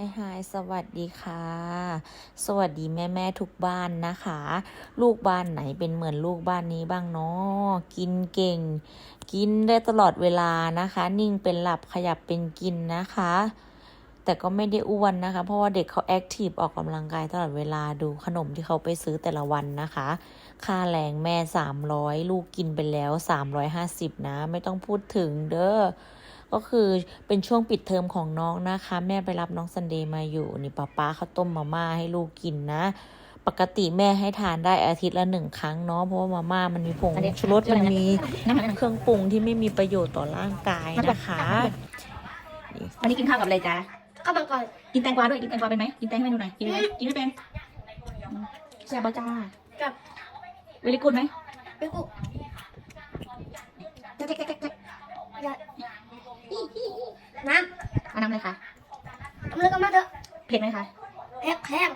ไฮไฮสวัสดีค่ะ สวัสดีแม่แม่ทุกบ้านนะคะ ลูกบ้านไหนเป็นเหมือนลูกบ้านนี้บ้างเนาะกินเก่ง กินได้ตลอดเวลานะคะ นิ่งเป็นหลับขยับเป็นกินนะคะ แต่ก็ไม่ได้อ้วนนะคะ เพราะว่าเด็กเขาแอคทีฟออกกำลังกายตลอดเวลาดูขนมที่เขาไปซื้อแต่ละวันนะคะ ค่าแรงแม่ 300 ลูกกินไปแล้ว 350 นะ ไม่ต้องพูดถึงเด้อ ก็คือเป็นช่วงปิดเทอมของน้องนะคะ แม่ไปรับน้องซันเดย์มาอยู่นี่ป้าป้าเขาต้มมาม่าให้ลูกกินนะ ปกติแม่ให้ทานได้อาทิตย์ละหนึ่งครั้งเนาะเพราะว่ามาม่ามันมีผงชูรสมันมีเครื่องปรุงที่ไม่มีประโยชน์ต่อร่างกายนะคะนี่วันนี้กินข้าวกับอะไรจ๊ะก็มังกรกินแตงกวาด้วยกินแตงกวาเป็นไหมกินแตงให้แม่ดูหน่อยกินไหมกินไม่เป็นแซ่บปะจ้ากับเวลิกูดไหมเป็นกุแจ๊กแจ๊กแจ๊กแจ๊ก น้เอาน้ำเลยค่ะำทำเรื่องกันมาเถอะเผ็ดไหมคะแห้งแห้ง